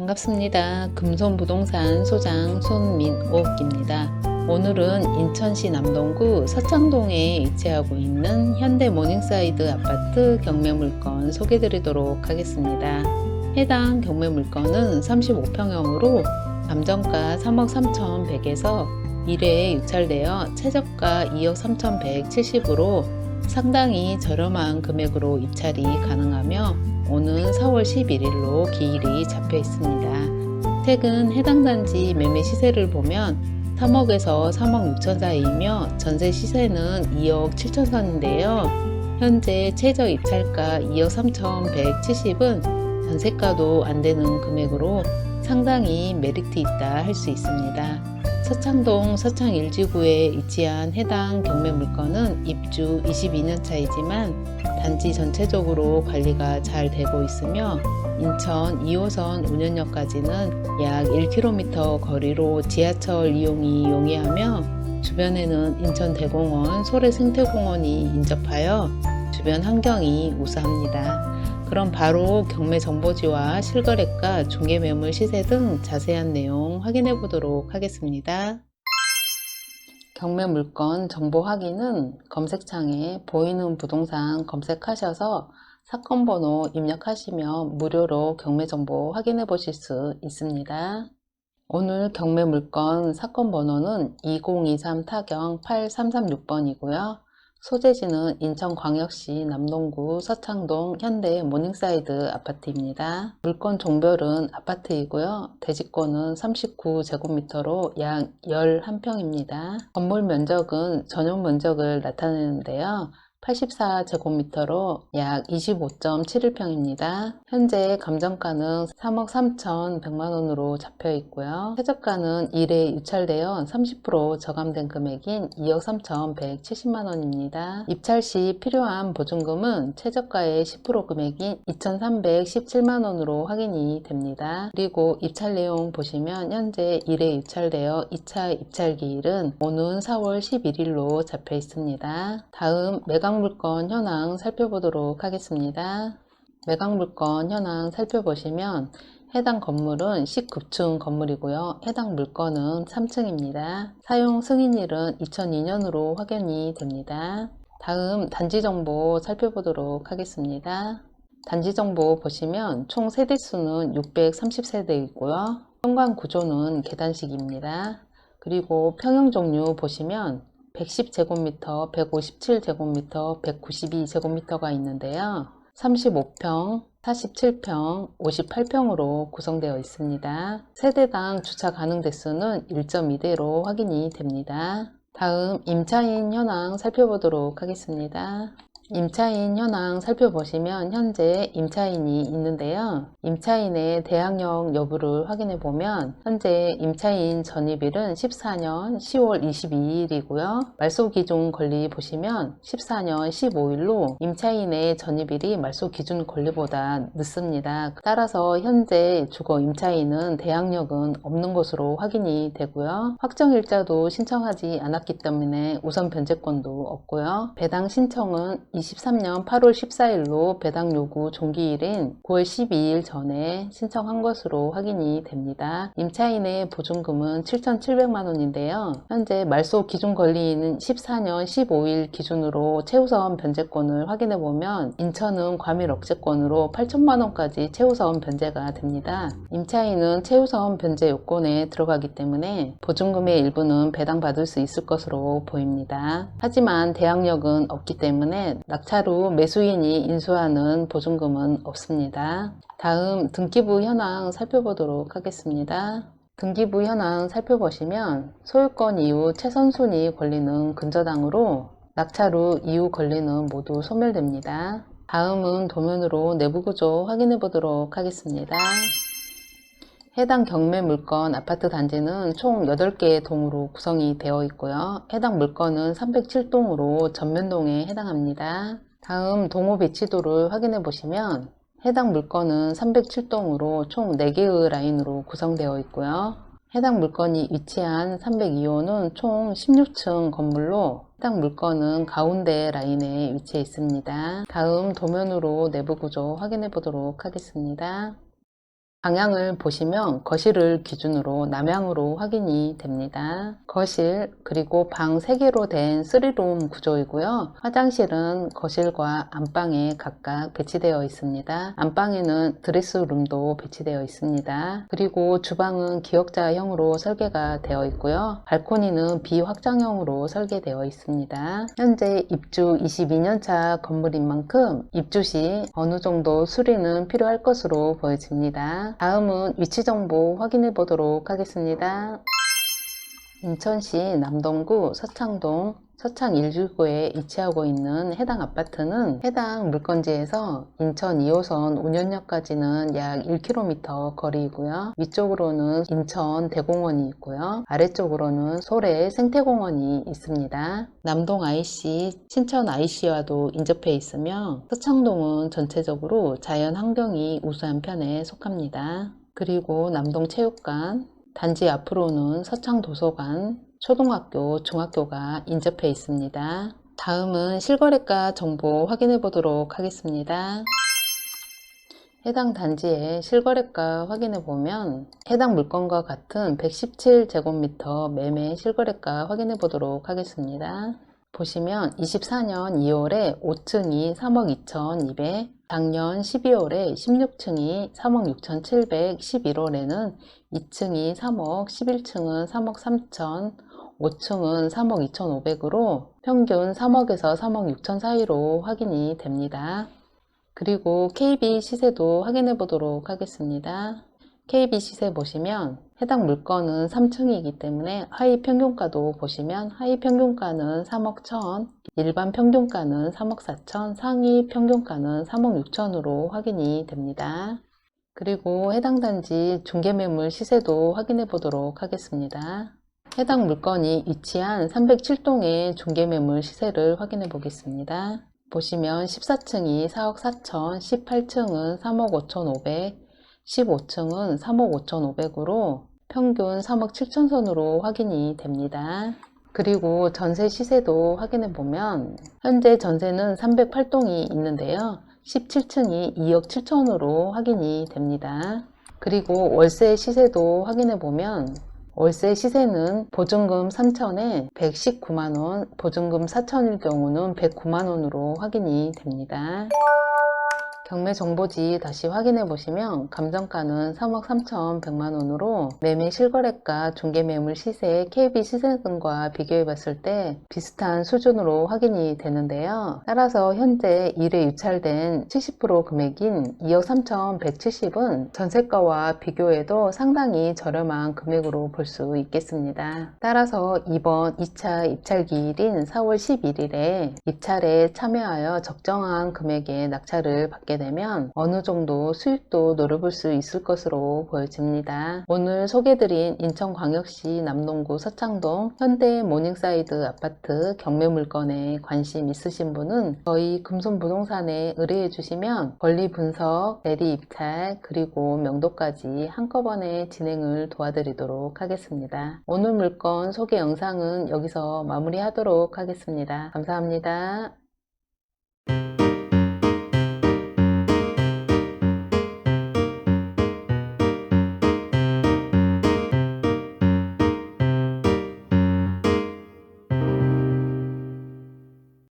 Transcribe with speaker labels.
Speaker 1: 반갑습니다. 금손부동산 소장 손민옥입니다. 오늘은 인천시 남동구 서창동에 위치하고 있는 현대 모닝사이드 아파트 경매 물건 소개드리도록 하겠습니다. 해당 경매 물건은 35평형으로 감정가 3억 3,100에서 1회에 유찰되어 최저가 2억 3,170으로 상당히 저렴한 금액으로 입찰이 가능하며 오는 4월 11일로 기일이 잡혀 있습니다. 최근 해당 단지 매매 시세를 보면 3억에서 3억 6천 사이이며 전세 시세는 2억 7천 선인데요. 현재 최저 입찰가 2억 3,170은 전세가도 안 되는 금액으로 상당히 메리트 있다 할 수 있습니다. 서창동 서창 1지구에 위치한 해당 경매 물건은 입주 22년 차이지만 단지 전체적으로 관리가 잘 되고 있으며 인천 2호선 운현역까지는 약 1km 거리로 지하철 이용이 용이하며 주변에는 인천 대공원, 소래 생태공원이 인접하여 주변 환경이 우수합니다. 그럼 바로 경매 정보지와 실거래가, 중개매물 시세 등 자세한 내용 확인해 보도록 하겠습니다. 경매 물건 정보 확인은 검색창에 보이는 부동산 검색하셔서 사건 번호 입력하시면 무료로 경매 정보 확인해 보실 수 있습니다. 오늘 경매 물건 사건 번호는 2023 타경 8336번이고요. 소재지는 인천광역시 남동구 서창동 현대 모닝사이드 아파트입니다. 물건 종별은 아파트이고요. 대지권은 39제곱미터로 약 11평입니다. 건물 면적은 전용 면적을 나타내는데요. 84제곱미터로 약 25.71평입니다. 현재 감정가는 3억 3,100만원으로 잡혀 있고요. 최저가는 1회 유찰되어 30% 저감된 금액인 2억 3,170만원입니다. 입찰 시 필요한 보증금은 최저가의 10% 금액인 2,317만원으로 확인이 됩니다. 그리고 입찰 내용 보시면 현재 1회 유찰되어 2차 입찰 기일은 오는 4월 11일로 잡혀 있습니다. 다음 매각 매각물건 현황 살펴보도록 하겠습니다. 매각물건 현황 살펴보시면 해당 건물은 19층 건물이고요. 해당 물건은 3층입니다. 사용 승인일은 2002년으로 확인이 됩니다. 다음 단지 정보 살펴보도록 하겠습니다. 단지 정보 보시면 총 세대수는 630세대이고요. 현관 구조는 계단식입니다. 그리고 평형 종류 보시면 110제곱미터, 157제곱미터, 192제곱미터가 있는데요. 35평, 47평, 58평으로 구성되어 있습니다. 세대당 주차 가능 대수는 1.2대로 확인이 됩니다. 다음 임차인 현황 살펴보도록 하겠습니다. 임차인 현황 살펴보시면 현재 임차인이 있는데요. 임차인의 대항력 여부를 확인해 보면 현재 임차인 전입일은 14년 10월 22일이고요. 말소 기준 권리 보시면 14년 15일로 임차인의 전입일이 말소 기준 권리보다 늦습니다. 따라서 현재 주거 임차인은 대항력은 없는 것으로 확인이 되고요. 확정일자도 신청하지 않았기 때문에 우선 변제권도 없고요. 배당 신청은 23년 8월 14일로 배당 요구 종기일인 9월 12일 전에 신청한 것으로 확인이 됩니다. 임차인의 보증금은 7,700만 원인데요. 현재 말소 기준 권리인은 14년 15일 기준으로 최우선 변제권을 확인해 보면 인천은 과밀 억제권으로 8천만 원까지 최우선 변제가 됩니다. 임차인은 최우선 변제 요건에 들어가기 때문에 보증금의 일부는 배당받을 수 있을 것으로 보입니다. 하지만 대항력은 없기 때문에 낙찰후 매수인이 인수하는 보증금은 없습니다. 다음 등기부 현황 살펴보도록 하겠습니다. 등기부 현황 살펴보시면 소유권 이후 최선순위 권리는 근저당으로 낙찰 후 이후 권리는 모두 소멸됩니다. 다음은 도면으로 내부 구조 확인해 보도록 하겠습니다. 해당 경매 물건 아파트 단지는 총 8개의 동으로 구성이 되어 있고요. 해당 물건은 307동으로 전면동에 해당합니다. 다음 동호 배치도를 확인해 보시면 해당 물건은 307동으로 총 4개의 라인으로 구성되어 있고요. 해당 물건이 위치한 302호는 총 16층 건물로 해당 물건은 가운데 라인에 위치해 있습니다. 다음 도면으로 내부 구조 확인해 보도록 하겠습니다. 방향을 보시면 거실을 기준으로 남향으로 확인이 됩니다. 거실 그리고 방 3개로 된 3룸 구조이고요. 화장실은 거실과 안방에 각각 배치되어 있습니다. 안방에는 드레스룸도 배치되어 있습니다. 그리고 주방은 기역자형으로 설계가 되어 있고요. 발코니는 비확장형으로 설계되어 있습니다. 현재 입주 22년차 건물인 만큼 입주 시 어느 정도 수리는 필요할 것으로 보여집니다. 다음은 위치 정보 확인해 보도록 하겠습니다. 인천시 남동구 서창동 서창 1주구에 위치하고 있는 해당 아파트는 해당 물건지에서 인천 2호선 온현역까지는 약 1km 거리이고요. 위쪽으로는 인천 대공원이 있고요. 아래쪽으로는 소래 생태공원이 있습니다. 남동 IC, 신천 IC와도 인접해 있으며 서창동은 전체적으로 자연 환경이 우수한 편에 속합니다. 그리고 남동 체육관, 단지 앞으로는 서창 도서관, 초등학교, 중학교가 인접해 있습니다. 다음은 실거래가 정보 확인해 보도록 하겠습니다. 해당 단지의 실거래가 확인해 보면 해당 물건과 같은 117제곱미터 매매 실거래가 확인해 보도록 하겠습니다. 보시면 24년 2월에 5층이 3억 2,200, 작년 12월에 16층이 3억 6,700, 11월에는 2층이 3억, 11층은 3억 3천, 5층은 3억 2,500으로 평균 3억에서 3억 6천 사이로 확인이 됩니다. 그리고 KB 시세도 확인해 보도록 하겠습니다. KB 시세 보시면 해당 물건은 3층이기 때문에 하위 평균가도 보시면 하위 평균가는 3억 1천, 일반 평균가는 3억 4천, 상위 평균가는 3억 6천으로 확인이 됩니다. 그리고 해당 단지 중개 매물 시세도 확인해 보도록 하겠습니다. 해당 물건이 위치한 307동의 중개 매물 시세를 확인해 보겠습니다. 보시면 14층이 4억 4천, 18층은 3억 5천 5백, 15층은 3억 5천5백으로 평균 3억 7천 선으로 확인이 됩니다. 그리고 전세 시세도 확인해 보면 현재 전세는 308동이 있는데요. 17층이 2억 7천으로 확인이 됩니다. 그리고 월세 시세도 확인해 보면 월세 시세는 보증금 3천에 119만원, 보증금 4천일 경우는 109만원으로 확인이 됩니다. 경매 정보지 다시 확인해 보시면 감정가는 3억 3천 100만 원으로 매매 실거래가 중개 매물 시세 KB 시세 등과 비교해 봤을 때 비슷한 수준으로 확인이 되는데요. 따라서 현재 일에 유찰된 70% 금액인 2억 3천 170은 전세가와 비교해도 상당히 저렴한 금액으로 볼 수 있겠습니다. 따라서 이번 2차 입찰 기일인 4월 11일에 입찰에 참여하여 적정한 금액의 낙찰을 받게 되면 어느 정도 수익도 노려볼 수 있을 것으로 보여집니다. 오늘 소개드린 인천광역시 남동구 서창동 현대 모닝사이드 아파트 경매 물건에 관심 있으신 분은 저희 금손부동산에 의뢰해 주시면 권리 분석, 대리 입찰, 그리고 명도까지 한꺼번에 진행을 도와드리도록 하겠습니다. 오늘 물건 소개 영상은 여기서 마무리하도록 하겠습니다. 감사합니다.